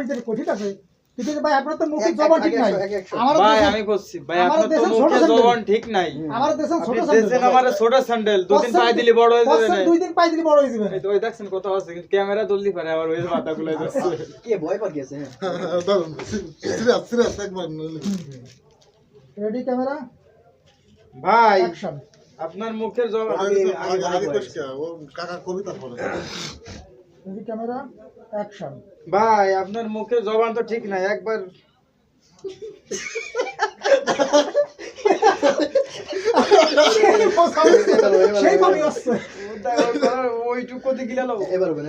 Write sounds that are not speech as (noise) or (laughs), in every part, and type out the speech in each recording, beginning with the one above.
আমি ঠিক আছে? কিন্তু ভাই আপনার তো মুখের জবান ঠিক নাই। আমার ভাই আমি করছি ভাই আপনার তো মুখে জবান ঠিক নাই। আমার দেশের ছোট আপনি দিয়েছেন আমার ছোট স্যান্ডেল দুদিন পায়ে দিলে বড় হয়ে যাবে না দুই দিন পাই দিলে বড় হয়ে যাবে। এই তো ওই দেখছেন কত আছে কিন্তু ক্যামেরা তুলতে পারে আবার ওই মাথা গুলো যাচ্ছে। কে ভয় পাক গেছে দারুণ সিরিয়াস সিরিয়াস একবার রেডি ক্যামেরা? ভাই অ্যাকশন আপনার মুখের জবান আগে আগে- কাকা কবিতা পড়ে। রেডি ক্যামেরা অ্যাকশন ভাই আপনার মুখের জবান তো ঠিক নাই একবার। ওইটুকু দিকে গেল। এবার হবে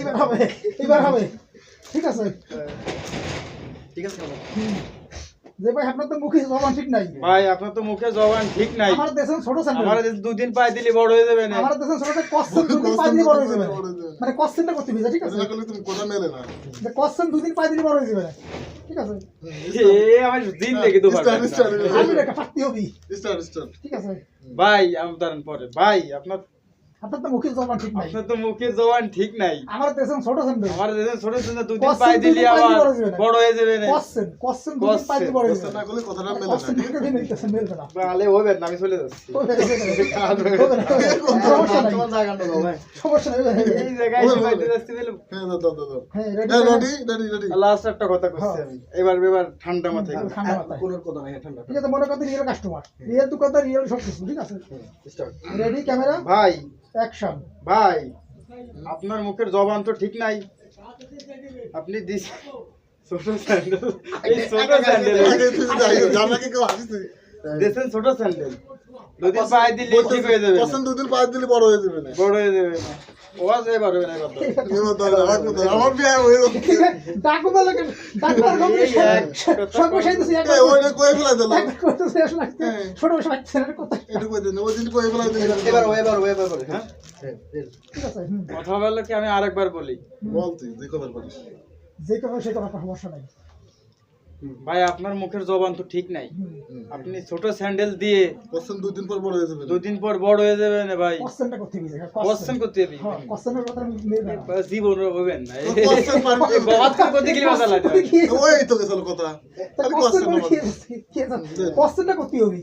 এবার হবে। এইবার হবে ঠিক আছে ঠিক আছে। যে ভাই আপনার তো মুখে জবান ঠিক নাই। ভাই আপনার তো মুখে জবান ঠিক নাই। আমার দেশের ছোট আমার দুদিন পায়ে দিলে বড় হয়ে যাবে না। আমার দেশের ছোট কোশ্চেন দুদিন পাই দিলে বড় হয়ে যাবে মানে কোশ্চেনটা করতে হবে ঠিক আছে? করলে তুমি কথা মেলে না। যে কোশ্চেন দুদিন পাই দিলে বড় হয়ে যাবে ঠিক আছে? এ আমার দিন দেখে তো আমি রেখা পারতে হবে। স্টার্ট স্টার্ট ঠিক আছে? ভাই আমি পরে। ভাই আপনার আপনার তো মুখের জবান ঠিক নাই। আপনার তো মুখের জবান ঠিক নাই। আমার দেশের ছোট স্যান্ডেল আমার দেশে ছোট ছোট দুদিন কষ্ট পায়ে দিলে আবার বড় হয়ে যাবে না। কোশ্চেন কোশ্চেন দুদিন পাই বড় হয়ে যাবে না। করলে কথাটা মেলে না কোশ্চেন ঠিক থেকে মিলতেছে মিলবে না। তাহলে হবে না আমি চলে যাচ্ছি। হবে না, হবে না, হবে না, (laughs) সমস্যা নাই। তোমার জায়গা দাও ভাই সমস্যা নাই এই জায়গায় সবাই হবে। বলে। হ্যাঁ দাও দাও দাও দাও। হ্যাঁ হ্যাঁ ready ready ready ready last একটা কথা করছি আমি। এবার এবার ঠান্ডা মাথায় ঠান্ডা মাথায়। কোনো কথা নাই ঠান্ডা। ঠিক আছে মনে করতে রিয়েল কাস্টমার রিয়েল তো কথা রিয়েল সব কিছু ঠিক আছে? রেডি ক্যামেরা ভাই অ্যাকশন ভাই আপনার মুখের জবান তো ঠিক নাই। আপনি দিস ছোট স্যান্ডেল। এই ছোট স্যান্ডেল। জানাকে কেউ ছোট পায়ে দিলে ঠিক হয়ে যাবে পছন্দ দুদিন পাঁচ দিলে বড় হয়ে যাবে বড় হয়ে যাবে না। ওয়াজ এবার হবে না কথা এবার (laughs) আমার বিয়ে হয়ে ডাকু বলে ডাক্তার গম্ভীর এই এক কথা সব বসাই ওইটা কয়ে ফেলাই দিল করতেছে আসলে ছোট বসে বাচ্চা কথা। এটা কই দিন ওই দিন কয়ে ফেলাই দিল এবার হবে এবার হবে এবার হবে। হ্যাঁ? ঠিক আছে হুম। কথা বললে কি আমি আরেকবার বলি? বল তুই যে কোনো সে কোনো সমস্যা নাই। ভাই আপনার মুখের জবান তো ঠিক নাই। আপনি ছোট স্যান্ডেল দিয়ে কোশ্চেন দুই দিন পর বড় হয়ে যাবে দুই দিন পর বড় হয়ে যাবে না ভাই। কোশ্চেনটা করতে দিবেন কোশ্চেন করতে দিবেন হ্যাঁ কোশ্চেনের কথা আমি না জীবন হবেন না। কোশ্চেন পারবে তো করতে গেলে মজা লাগে ওই তো কথা কোশ্চেনটা করতে হবে।